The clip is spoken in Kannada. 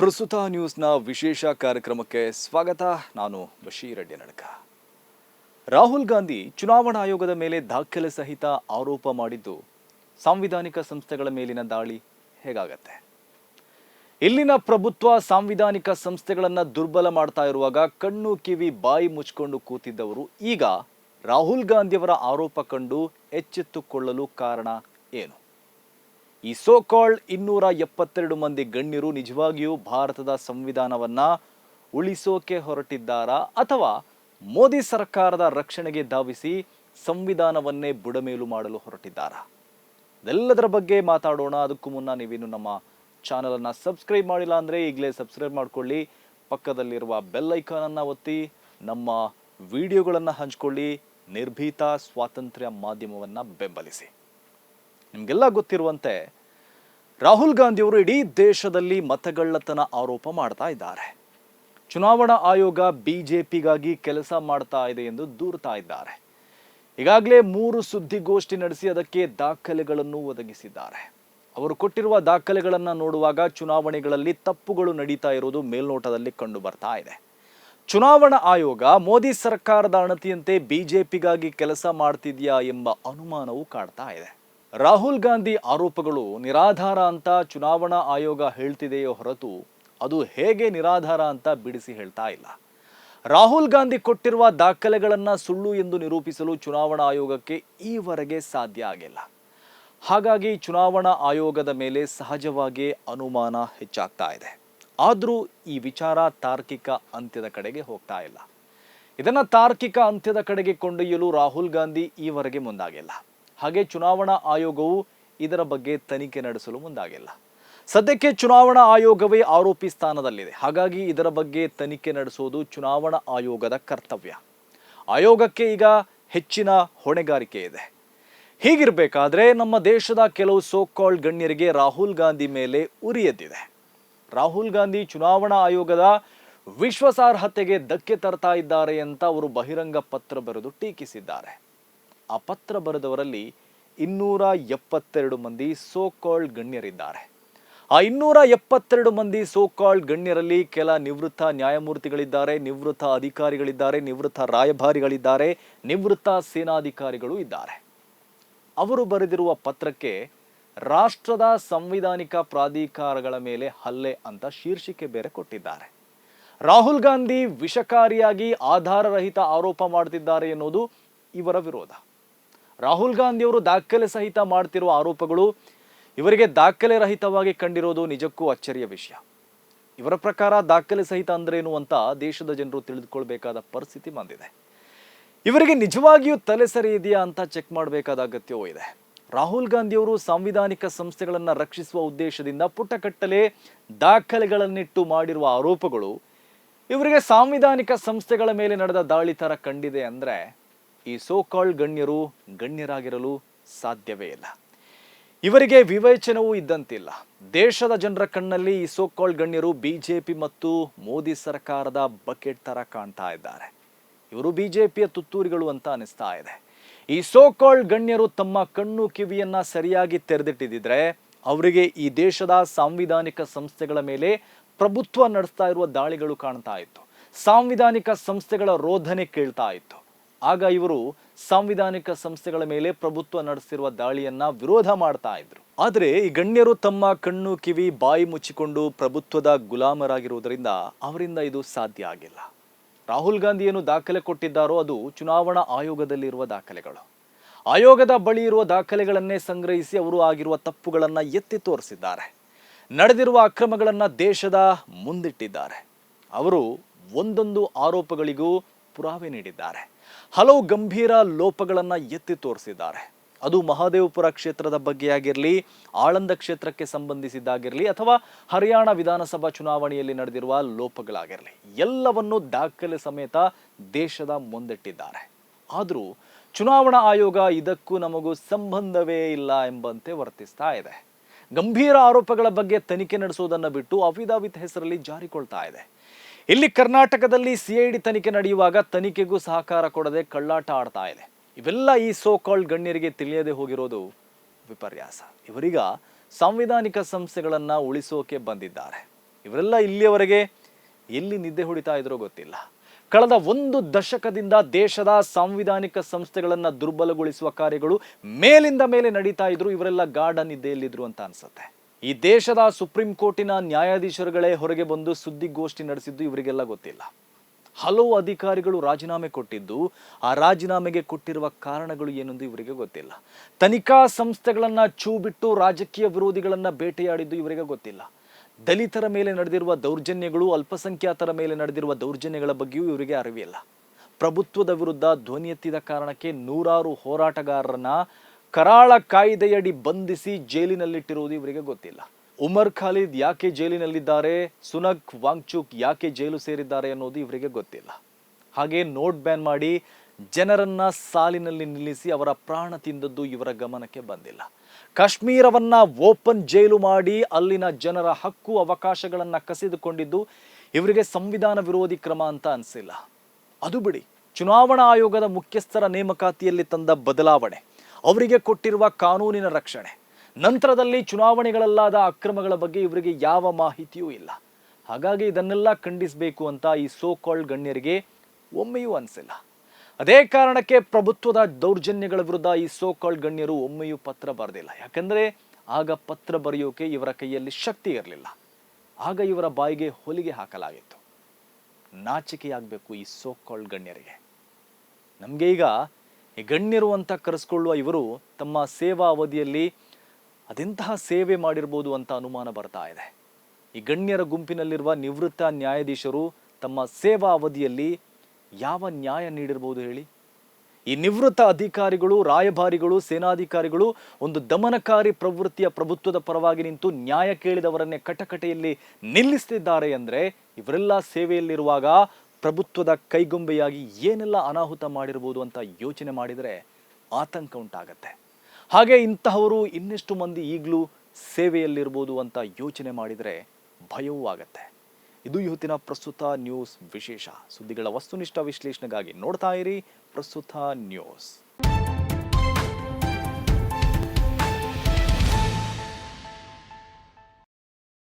ಪ್ರಸ್ತುತ ನ್ಯೂಸ್ನ ವಿಶೇಷ ಕಾರ್ಯಕ್ರಮಕ್ಕೆ ಸ್ವಾಗತ. ನಾನು ಬಶೀರ್ ನಡಕ ರಾಹುಲ್ ಗಾಂಧಿ ಚುನಾವಣಾ ಆಯೋಗದ ಮೇಲೆ ದಾಖಲೆ ಸಹಿತ ಆರೋಪ ಮಾಡಿದ್ದು ಸಾಂವಿಧಾನಿಕ ಸಂಸ್ಥೆಗಳ ಮೇಲಿನ ದಾಳಿ ಹೇಗಾಗತ್ತೆ? ಇಲ್ಲಿನ ಪ್ರಭುತ್ವ ಸಾಂವಿಧಾನಿಕ ಸಂಸ್ಥೆಗಳನ್ನು ದುರ್ಬಲ ಮಾಡ್ತಾ ಇರುವಾಗ ಕಣ್ಣು ಕಿವಿ ಬಾಯಿ ಮುಚ್ಕೊಂಡು ಕೂತಿದ್ದವರು ಈಗ ರಾಹುಲ್ ಗಾಂಧಿಯವರ ಆರೋಪ ಕಂಡು ಎಚ್ಚೆತ್ತುಕೊಳ್ಳಲು ಕಾರಣ ಏನು? ಈ ಸೋ ಇನ್ನೂರ ಎಪ್ಪತ್ತೆರಡು ಮಂದಿ ಗಣ್ಯರು ನಿಜವಾಗಿಯೂ ಭಾರತದ ಸಂವಿಧಾನವನ್ನ ಉಳಿಸೋಕೆ ಹೊರಟಿದ್ದಾರಾ ಅಥವಾ ಮೋದಿ ಸರ್ಕಾರದ ರಕ್ಷಣೆಗೆ ಧಾವಿಸಿ ಸಂವಿಧಾನವನ್ನೇ ಬುಡಮೇಲು ಮಾಡಲು ಹೊರಟಿದ್ದಾರಾ? ಇದೆಲ್ಲದರ ಬಗ್ಗೆ ಮಾತಾಡೋಣ. ಅದಕ್ಕೂ ಮುನ್ನ ನೀವೇನು ನಮ್ಮ ಚಾನಲನ್ನು ಸಬ್ಸ್ಕ್ರೈಬ್ ಮಾಡಿಲ್ಲ ಅಂದರೆ ಈಗಲೇ ಸಬ್ಸ್ಕ್ರೈಬ್ ಮಾಡ್ಕೊಳ್ಳಿ. ಪಕ್ಕದಲ್ಲಿರುವ ಬೆಲ್ ಐಕಾನನ್ನು ಒತ್ತಿ, ನಮ್ಮ ವಿಡಿಯೋಗಳನ್ನು ಹಂಚ್ಕೊಳ್ಳಿ. ನಿರ್ಭೀತ ಸ್ವಾತಂತ್ರ್ಯ ಮಾಧ್ಯಮವನ್ನು ಬೆಂಬಲಿಸಿ. ನಿಮಗೆಲ್ಲ ಗೊತ್ತಿರುವಂತೆ ರಾಹುಲ್ ಗಾಂಧಿಯವರು ಇಡೀ ದೇಶದಲ್ಲಿ ಮತಗಳ್ಳತನ ಆರೋಪ ಮಾಡ್ತಾ ಇದ್ದಾರೆ. ಚುನಾವಣಾ ಆಯೋಗ ಬಿಜೆಪಿಗಾಗಿ ಕೆಲಸ ಮಾಡ್ತಾ ಇದೆ ಎಂದು ದೂರ್ತಾ ಇದ್ದಾರೆ. ಈಗಾಗಲೇ ಮೂರು ಸುದ್ದಿಗೋಷ್ಠಿ ನಡೆಸಿ ಅದಕ್ಕೆ ದಾಖಲೆಗಳನ್ನು ಒದಗಿಸಿದ್ದಾರೆ. ಅವರು ಕೊಟ್ಟಿರುವ ದಾಖಲೆಗಳನ್ನು ನೋಡುವಾಗ ಚುನಾವಣೆಗಳಲ್ಲಿ ತಪ್ಪುಗಳು ನಡೀತಾ ಇರುವುದು ಮೇಲ್ನೋಟದಲ್ಲಿ ಕಂಡು ಬರ್ತಾ ಇದೆ. ಚುನಾವಣಾ ಆಯೋಗ ಮೋದಿ ಸರ್ಕಾರದ ಅಣತಿಯಂತೆ ಬಿಜೆಪಿಗಾಗಿ ಕೆಲಸ ಮಾಡ್ತಿದೆಯಾ ಎಂಬ ಅನುಮಾನವೂ ಕಾಡ್ತಾ ಇದೆ. ರಾಹುಲ್ ಗಾಂಧಿ ಆರೋಪಗಳು ನಿರಾಧಾರ ಅಂತ ಚುನಾವಣಾ ಆಯೋಗ ಹೇಳ್ತಿದೆಯೋ ಹೊರತು ಅದು ಹೇಗೆ ನಿರಾಧಾರ ಅಂತ ಬಿಡಿಸಿ ಹೇಳ್ತಾ ಇಲ್ಲ. ರಾಹುಲ್ ಗಾಂಧಿ ಕೊಟ್ಟಿರುವ ದಾಖಲೆಗಳನ್ನು ಸುಳ್ಳು ಎಂದು ನಿರೂಪಿಸಲು ಚುನಾವಣಾ ಆಯೋಗಕ್ಕೆ ಈವರೆಗೆ ಸಾಧ್ಯ ಆಗಿಲ್ಲ. ಹಾಗಾಗಿ ಚುನಾವಣಾ ಆಯೋಗದ ಮೇಲೆ ಸಹಜವಾಗಿ ಅನುಮಾನ ಹೆಚ್ಚಾಗ್ತಾ ಇದೆ. ಆದರೂ ಈ ವಿಚಾರ ತಾರ್ಕಿಕ ಅಂತ್ಯದ ಕಡೆಗೆ ಹೋಗ್ತಾ ಇಲ್ಲ. ಇದನ್ನು ತಾರ್ಕಿಕ ಅಂತ್ಯದ ಕಡೆಗೆ ಕೊಂಡೊಯ್ಯಲು ರಾಹುಲ್ ಗಾಂಧಿ ಈವರೆಗೆ ಮುಂದಾಗಿಲ್ಲ. ಹಾಗೆ ಚುನಾವಣಾ ಆಯೋಗವು ಇದರ ಬಗ್ಗೆ ತನಿಖೆ ನಡೆಸಲು ಮುಂದಾಗಿಲ್ಲ. ಸದ್ಯಕ್ಕೆ ಚುನಾವಣಾ ಆಯೋಗವೇ ಆರೋಪಿ ಸ್ಥಾನದಲ್ಲಿದೆ. ಹಾಗಾಗಿ ಇದರ ಬಗ್ಗೆ ತನಿಖೆ ನಡೆಸೋದು ಚುನಾವಣಾ ಆಯೋಗದ ಕರ್ತವ್ಯ. ಆಯೋಗಕ್ಕೆ ಈಗ ಹೆಚ್ಚಿನ ಹೊಣೆಗಾರಿಕೆ ಇದೆ. ಹೀಗಿರಬೇಕಾದ್ರೆ ನಮ್ಮ ದೇಶದ ಕೆಲವು ಸೋ ಕಾಲ್ಡ್ ಗಣ್ಯರಿಗೆ ರಾಹುಲ್ ಗಾಂಧಿ ಮೇಲೆ ಉರಿ ರಾಹುಲ್ ಗಾಂಧಿ ಚುನಾವಣಾ ಆಯೋಗದ ವಿಶ್ವಾಸಾರ್ಹತೆಗೆ ಧಕ್ಕೆ ತರ್ತಾ ಇದ್ದಾರೆ ಅಂತ ಅವರು ಬಹಿರಂಗ ಪತ್ರ ಬರೆದು ಟೀಕಿಸಿದ್ದಾರೆ. ಆ ಪತ್ರ ಬರೆದವರಲ್ಲಿ ಇನ್ನೂರ ಎಪ್ಪತ್ತೆರಡು ಮಂದಿ ಸೋ ಕಾಲ್ಡ್ ಗಣ್ಯರಿದ್ದಾರೆ. ಆ ಇನ್ನೂರ ಎಪ್ಪತ್ತೆರಡು ಮಂದಿ ಸೋ ಕಾಲ್ಡ್ ಗಣ್ಯರಲ್ಲಿ ಕೆಲ ನಿವೃತ್ತ ನ್ಯಾಯಮೂರ್ತಿಗಳಿದ್ದಾರೆ, ನಿವೃತ್ತ ಅಧಿಕಾರಿಗಳಿದ್ದಾರೆ, ನಿವೃತ್ತ ರಾಯಭಾರಿಗಳಿದ್ದಾರೆ, ನಿವೃತ್ತ ಸೇನಾಧಿಕಾರಿಗಳು ಇದ್ದಾರೆ. ಅವರು ಬರೆದಿರುವ ಪತ್ರಕ್ಕೆ ರಾಷ್ಟ್ರದ ಸಂವಿಧಾನಿಕ ಪ್ರಾಧಿಕಾರಗಳ ಮೇಲೆ ಹಲ್ಲೆ ಅಂತ ಶೀರ್ಷಿಕೆ ಬೇರೆ ಕೊಟ್ಟಿದ್ದಾರೆ. ರಾಹುಲ್ ಗಾಂಧಿ ವಿಷಕಾರಿಯಾಗಿ ಆಧಾರರಹಿತ ಆರೋಪ ಮಾಡುತ್ತಿದ್ದಾರೆ ಎನ್ನುವುದು ಇವರ ವಿರೋಧ. ರಾಹುಲ್ ಗಾಂಧಿಯವರು ದಾಖಲೆ ಸಹಿತ ಮಾಡ್ತಿರುವ ಆರೋಪಗಳು ಇವರಿಗೆ ದಾಖಲೆ ರಹಿತವಾಗಿ ಕಂಡಿರೋದು ನಿಜಕ್ಕೂ ಅಚ್ಚರಿಯ ವಿಷಯ. ಇವರ ಪ್ರಕಾರ ದಾಖಲೆ ಸಹಿತ ಅಂದ್ರೇನು ಅಂತ ದೇಶದ ಜನರು ತಿಳಿದುಕೊಳ್ಬೇಕಾದ ಪರಿಸ್ಥಿತಿ ಬಂದಿದೆ. ಇವರಿಗೆ ನಿಜವಾಗಿಯೂ ತಲೆ ಸರಿ ಇದೆಯಾ ಅಂತ ಚೆಕ್ ಮಾಡಬೇಕಾದ ಅಗತ್ಯವೂ ಇದೆ. ರಾಹುಲ್ ಗಾಂಧಿಯವರು ಸಾಂವಿಧಾನಿಕ ಸಂಸ್ಥೆಗಳನ್ನು ರಕ್ಷಿಸುವ ಉದ್ದೇಶದಿಂದ ಪುಟ್ಟಕಟ್ಟಲೆ ದಾಖಲೆಗಳನ್ನಿಟ್ಟು ಮಾಡಿರುವ ಆರೋಪಗಳು ಇವರಿಗೆ ಸಾಂವಿಧಾನಿಕ ಸಂಸ್ಥೆಗಳ ಮೇಲೆ ನಡೆದ ದಾಳಿ ತರ ಕಂಡಿದೆ ಅಂದ್ರೆ ಈ ಸೋಕಾಳ್ ಗಣ್ಯರು ಗಣ್ಯರಾಗಿರಲು ಸಾಧ್ಯವೇ ಇಲ್ಲ. ಇವರಿಗೆ ವಿವೇಚನವೂ ಇದ್ದಂತಿಲ್ಲ. ದೇಶದ ಜನರ ಕಣ್ಣಲ್ಲಿ ಈ ಸೋ ಕಾಲ್ ಗಣ್ಯರು ಬಿಜೆಪಿ ಮತ್ತು ಮೋದಿ ಸರ್ಕಾರದ ಬಕೆಟ್ ತರ ಕಾಣ್ತಾ ಇದ್ದಾರೆ. ಇವರು ಬಿಜೆಪಿಯ ತುತ್ತೂರಿಗಳು ಅಂತ ಅನಿಸ್ತಾ ಇದೆ. ಈ ಸೋ ಕಾಲ್ಡ್ ಗಣ್ಯರು ತಮ್ಮ ಕಣ್ಣು ಕಿವಿಯನ್ನ ಸರಿಯಾಗಿ ತೆರೆದಿಟ್ಟಿದ್ರೆ ಅವರಿಗೆ ಈ ದೇಶದ ಸಾಂವಿಧಾನಿಕ ಸಂಸ್ಥೆಗಳ ಮೇಲೆ ಪ್ರಭುತ್ವ ನಡೆಸ್ತಾ ಇರುವ ದಾಳಿಗಳು ಕಾಣ್ತಾ ಇತ್ತು. ಸಾಂವಿಧಾನಿಕ ಸಂಸ್ಥೆಗಳ ರೋಧನೆ ಕೇಳ್ತಾ ಇತ್ತು. ಆಗ ಇವರು ಸಾಂವಿಧಾನಿಕ ಸಂಸ್ಥೆಗಳ ಮೇಲೆ ಪ್ರಭುತ್ವ ನಡೆಸಿರುವ ದಾಳಿಯನ್ನ ವಿರೋಧ ಮಾಡ್ತಾ ಇದ್ರು. ಆದರೆ ಈ ಗಣ್ಯರು ತಮ್ಮ ಕಣ್ಣು, ಕಿವಿ, ಬಾಯಿ ಮುಚ್ಚಿಕೊಂಡು ಪ್ರಭುತ್ವದ ಗುಲಾಮರಾಗಿರುವುದರಿಂದ ಅವರಿಂದ ಇದು ಸಾಧ್ಯ ಆಗಿಲ್ಲ. ರಾಹುಲ್ ಗಾಂಧಿ ಏನು ದಾಖಲೆ ಕೊಟ್ಟಿದ್ದಾರೋ ಅದು ಚುನಾವಣಾ ಆಯೋಗದಲ್ಲಿರುವ ದಾಖಲೆಗಳು. ಆಯೋಗದ ಬಳಿ ಇರುವ ದಾಖಲೆಗಳನ್ನೇ ಸಂಗ್ರಹಿಸಿ ಅವರು ಆಗಿರುವ ತಪ್ಪುಗಳನ್ನ ಎತ್ತಿ ತೋರಿಸಿದ್ದಾರೆ. ನಡೆದಿರುವ ಅಕ್ರಮಗಳನ್ನ ದೇಶದ ಮುಂದಿಟ್ಟಿದ್ದಾರೆ. ಅವರು ಒಂದೊಂದು ಆರೋಪಗಳಿಗೂ ಪುರಾವೆ ನೀಡಿದ್ದಾರೆ. ಹಲವು ಗಂಭೀರ ಲೋಪಗಳನ್ನ ಎತ್ತಿ ತೋರಿಸಿದ್ದಾರೆ. ಅದು ಮಹಾದೇವಪುರ ಕ್ಷೇತ್ರದ ಬಗ್ಗೆ ಆಗಿರಲಿ ಆಳಂದ ಕ್ಷೇತ್ರಕ್ಕೆ ಸಂಬಂಧಿಸಿದ್ದಾಗಿರಲಿ ಅಥವಾ ಹರಿಯಾಣ ವಿಧಾನಸಭಾ ಚುನಾವಣೆಯಲ್ಲಿ ನಡೆದಿರುವ ಲೋಪಗಳಾಗಿರಲಿ, ಎಲ್ಲವನ್ನು ದಾಖಲೆ ಸಮೇತ ದೇಶದ ಮುಂದಿಟ್ಟಿದ್ದಾರೆ. ಆದರೂ ಚುನಾವಣಾ ಆಯೋಗ ಇದಕ್ಕೂ ನಮಗೂ ಸಂಬಂಧವೇ ಇಲ್ಲ ಎಂಬಂತೆ ವರ್ತಿಸ್ತಾ ಇದೆ. ಗಂಭೀರ ಆರೋಪಗಳ ಬಗ್ಗೆ ತನಿಖೆ ನಡೆಸುವುದನ್ನು ಬಿಟ್ಟು ಅಫಿದಾವಿತ್ ಹೆಸರಲ್ಲಿ ಜಾರಿಕೊಳ್ತಾ ಇದೆ. ಇಲ್ಲಿ ಕರ್ನಾಟಕದಲ್ಲಿ ಸಿಐಡಿ ತನಿಖೆ ನಡೆಯುವಾಗ ತನಿಖೆಗೂ ಸಹಕಾರ ಕೊಡದೆ ಕಳ್ಳಾಟ ಆಡ್ತಾ ಇದೆ. ಇವೆಲ್ಲ ಈ ಸೋ ಕಾಲ್ಡ್ ಗಣ್ಯರಿಗೆ ತಿಳಿಯದೆ ಹೋಗಿರೋದು ವಿಪರ್ಯಾಸ. ಇವರೀಗ ಸಾಂವಿಧಾನಿಕ ಸಂಸ್ಥೆಗಳನ್ನ ಉಳಿಸೋಕೆ ಬಂದಿದ್ದಾರೆ. ಇವರೆಲ್ಲ ಇಲ್ಲಿಯವರೆಗೆ ಎಲ್ಲಿ ನಿದ್ದೆ ಹೊಡಿತಾ ಇದ್ರೋ ಗೊತ್ತಿಲ್ಲ. ಕಳೆದ ಒಂದು ದಶಕದಿಂದ ದೇಶದ ಸಾಂವಿಧಾನಿಕ ಸಂಸ್ಥೆಗಳನ್ನು ದುರ್ಬಲಗೊಳಿಸುವ ಕಾರ್ಯಗಳು ಮೇಲಿಂದ ಮೇಲೆ ನಡೀತಾ ಇದ್ರು, ಇವರೆಲ್ಲ ಗಾರ್ಡನ್ ನಿದ್ದೆಯಲ್ಲಿದ್ರು ಅಂತ ಅನ್ಸುತ್ತೆ. ಈ ದೇಶದ ಸುಪ್ರೀಂ ಕೋರ್ಟಿನ ನ್ಯಾಯಾಧೀಶರುಗಳೇ ಹೊರಗೆ ಬಂದು ಸುದ್ದಿಗೋಷ್ಠಿ ನಡೆಸಿದ್ದು ಇವರಿಗೆಲ್ಲ ಗೊತ್ತಿಲ್ಲ. ಹಲವು ಅಧಿಕಾರಿಗಳು ರಾಜೀನಾಮೆ ಕೊಟ್ಟಿದ್ದು, ಆ ರಾಜೀನಾಮೆಗೆ ಕೊಟ್ಟಿರುವ ಕಾರಣಗಳು ಏನೆಂದು ಇವರಿಗೆ ಗೊತ್ತಿಲ್ಲ. ತನಿಖಾ ಸಂಸ್ಥೆಗಳನ್ನ ಚೂ ಬಿಟ್ಟು ರಾಜಕೀಯ ವಿರೋಧಿಗಳನ್ನ ಬೇಟೆಯಾಡಿದ್ದು ಇವರಿಗೆ ಗೊತ್ತಿಲ್ಲ. ದಲಿತರ ಮೇಲೆ ನಡೆದಿರುವ ದೌರ್ಜನ್ಯಗಳು, ಅಲ್ಪಸಂಖ್ಯಾತರ ಮೇಲೆ ನಡೆದಿರುವ ದೌರ್ಜನ್ಯಗಳ ಬಗ್ಗೆಯೂ ಇವರಿಗೆ ಅರಿವಿಲ್ಲ. ಪ್ರಭುತ್ವದ ವಿರುದ್ಧ ಧ್ವನಿ ಎತ್ತಿದ ಕಾರಣಕ್ಕೆ ನೂರಾರು ಹೋರಾಟಗಾರರನ್ನ ಕರಾಳ ಕಾಯ್ದೆಯಡಿ ಬಂಧಿಸಿ ಜೈಲಿನಲ್ಲಿಟ್ಟಿರುವುದು ಇವರಿಗೆ ಗೊತ್ತಿಲ್ಲ. ಉಮರ್ ಖಾಲಿದ್ ಯಾಕೆ ಜೈಲಿನಲ್ಲಿದ್ದಾರೆ? ಸುನಕ್ ವಾಂಗ್ಚುಕ್ ಯಾಕೆ ಜೈಲು ಸೇರಿದ್ದಾರೆ ಅನ್ನೋದು ಇವರಿಗೆ ಗೊತ್ತಿಲ್ಲ. ಹಾಗೆ ನೋಟ್ ಬ್ಯಾನ್ ಮಾಡಿ ಜನರನ್ನ ಸಾಲಿನಲ್ಲಿ ನಿಲ್ಲಿಸಿ ಅವರ ಪ್ರಾಣ ತಿಂದದ್ದು ಇವರ ಗಮನಕ್ಕೆ ಬಂದಿಲ್ಲ. ಕಾಶ್ಮೀರವನ್ನ ಓಪನ್ ಜೈಲು ಮಾಡಿ ಅಲ್ಲಿನ ಜನರ ಹಕ್ಕು ಅವಕಾಶಗಳನ್ನ ಕಸಿದುಕೊಂಡಿದ್ದು ಇವರಿಗೆ ಸಂವಿಧಾನ ವಿರೋಧಿ ಕ್ರಮ ಅಂತ ಅನಿಸಿಲ್ಲ. ಅದು ಬಿಡಿ, ಚುನಾವಣಾ ಆಯೋಗದ ಮುಖ್ಯಸ್ಥರ ನೇಮಕಾತಿಯಲ್ಲಿ ತಂದ ಬದಲಾವಣೆ. ಅವರಿಗೆ ಕೊಟ್ಟಿರುವ ಕಾನೂನಿನ ರಕ್ಷಣೆ. ನಂತರದಲ್ಲಿ ಚುನಾವಣೆಗಳಲ್ಲಾದ ಅಕ್ರಮಗಳ ಬಗ್ಗೆ ಇವರಿಗೆ ಯಾವ ಮಾಹಿತಿಯೂ ಇಲ್ಲ. ಹಾಗಾಗಿ ಇದನ್ನೆಲ್ಲ ಖಂಡಿಸಬೇಕು ಅಂತ ಈ ಸೋ ಕಾಲ್ಡ್ ಗಣ್ಯರಿಗೆ ಒಮ್ಮೆಯೂ ಅನಿಸಿಲ್ಲ. ಅದೇ ಕಾರಣಕ್ಕೆ ಪ್ರಭುತ್ವದ ದೌರ್ಜನ್ಯಗಳ ವಿರುದ್ಧ ಈ ಸೋ ಕಾಲ್ಡ್ ಗಣ್ಯರು ಒಮ್ಮೆಯೂ ಪತ್ರ ಬರೆದಿಲ್ಲ. ಯಾಕಂದರೆ ಆಗ ಪತ್ರ ಬರೆಯೋಕೆ ಇವರ ಕೈಯಲ್ಲಿ ಶಕ್ತಿ ಇರಲಿಲ್ಲ. ಆಗ ಇವರ ಬಾಯಿಗೆ ಹೊಲಿಗೆ ಹಾಕಲಾಗಿತ್ತು. ನಾಚಿಕೆಯಾಗಬೇಕು ಈ ಸೋ ಕಾಲ್ಡ್ ಗಣ್ಯರಿಗೆ. ನಮಗೆ ಈಗ ಗಣ್ಯರು ಅಂತ ಕರೆಸ್ಕೊಳ್ಳುವ ಇವರು ತಮ್ಮ ಸೇವಾ ಅವಧಿಯಲ್ಲಿ ಅದೆಂತಹ ಸೇವೆ ಮಾಡಿರ್ಬೋದು ಅಂತ ಅನುಮಾನ ಬರ್ತಾ ಇದೆ. ಈ ಗಣ್ಯರ ಗುಂಪಿನಲ್ಲಿರುವ ನಿವೃತ್ತ ನ್ಯಾಯಾಧೀಶರು ತಮ್ಮ ಸೇವಾ ಅವಧಿಯಲ್ಲಿ ಯಾವ ನ್ಯಾಯ ನೀಡಿರ್ಬೋದು ಹೇಳಿ? ಈ ನಿವೃತ್ತ ಅಧಿಕಾರಿಗಳು, ರಾಯಭಾರಿಗಳು, ಸೇನಾಧಿಕಾರಿಗಳು ಒಂದು ದಮನಕಾರಿ ಪ್ರವೃತ್ತಿಯ ಪ್ರಭುತ್ವದ ಪರವಾಗಿ ನಿಂತು ನ್ಯಾಯ ಕೇಳಿದವರನ್ನೇ ಕಟಕಟೆಯಲ್ಲಿ ನಿಲ್ಲಿಸ್ತಿದ್ದಾರೆ ಅಂದರೆ ಇವರೆಲ್ಲ ಸೇವೆಯಲ್ಲಿರುವಾಗ ಪ್ರಭುತ್ವದ ಕೈಗೊಂಬೆಯಾಗಿ ಏನೆಲ್ಲ ಅನಾಹುತ ಮಾಡಿರ್ಬೋದು ಅಂತ ಯೋಚನೆ ಮಾಡಿದರೆ ಆತಂಕ ಉಂಟಾಗತ್ತೆ. ಹಾಗೆ ಇಂತಹವರು ಇನ್ನೆಷ್ಟು ಮಂದಿ ಈಗಲೂ ಸೇವೆಯಲ್ಲಿರ್ಬೋದು ಅಂತ ಯೋಚನೆ ಮಾಡಿದರೆ ಭಯವೂ ಆಗತ್ತೆ. ಇದು ಇವತ್ತಿನ ಪ್ರಸ್ತುತ ನ್ಯೂಸ್ ವಿಶೇಷ. ಸುದ್ದಿಗಳ ವಸ್ತುನಿಷ್ಠ ವಿಶ್ಲೇಷಣೆಗಾಗಿ ನೋಡ್ತಾ ಇರಿ ಪ್ರಸ್ತುತ ನ್ಯೂಸ್.